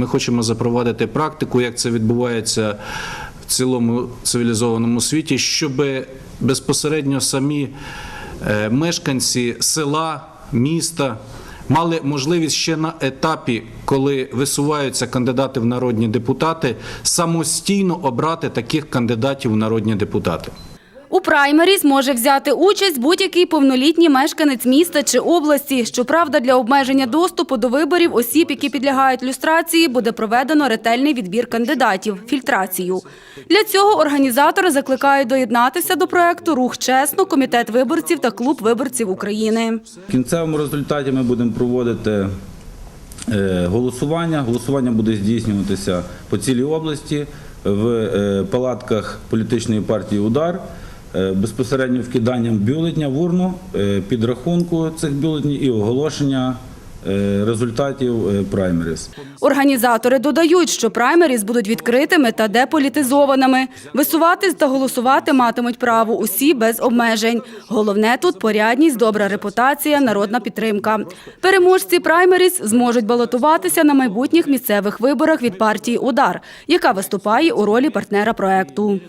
Ми хочемо запровадити практику, як це відбувається в цілому цивілізованому світі, щоб безпосередньо самі е, мешканці села, міста мали можливість ще на етапі, коли висуваються кандидати в народні депутати, самостійно обрати таких кандидатів в народні депутати. У праймеріз може взяти участь будь-який повнолітній мешканець міста чи області. Щоправда, для обмеження доступу до виборів осіб, які підлягають люстрації, буде проведено ретельний відбір кандидатів – фільтрацію. Для цього організатори закликають доєднатися до проекту «Рух чесно», Комітет виборців та Клуб виборців України. В кінцевому результаті ми будемо проводити е, голосування. Голосування буде здійснюватися по цілій області в е, палатках політичної партії Удар. Е, Безпосередньо вкиданням бюлетня в урну, е, підрахунку цих бюлетнів і оголошення е, результатів праймеріз. Організатори додають, що праймеріз будуть відкритими та деполітизованими. Висуватись та голосувати матимуть право усі без обмежень. Головне тут порядність, добра репутація, народна підтримка. Переможці праймеріз зможуть балотуватися на майбутніх місцевих виборах від партії Удар, яка виступає у ролі партнера проекту.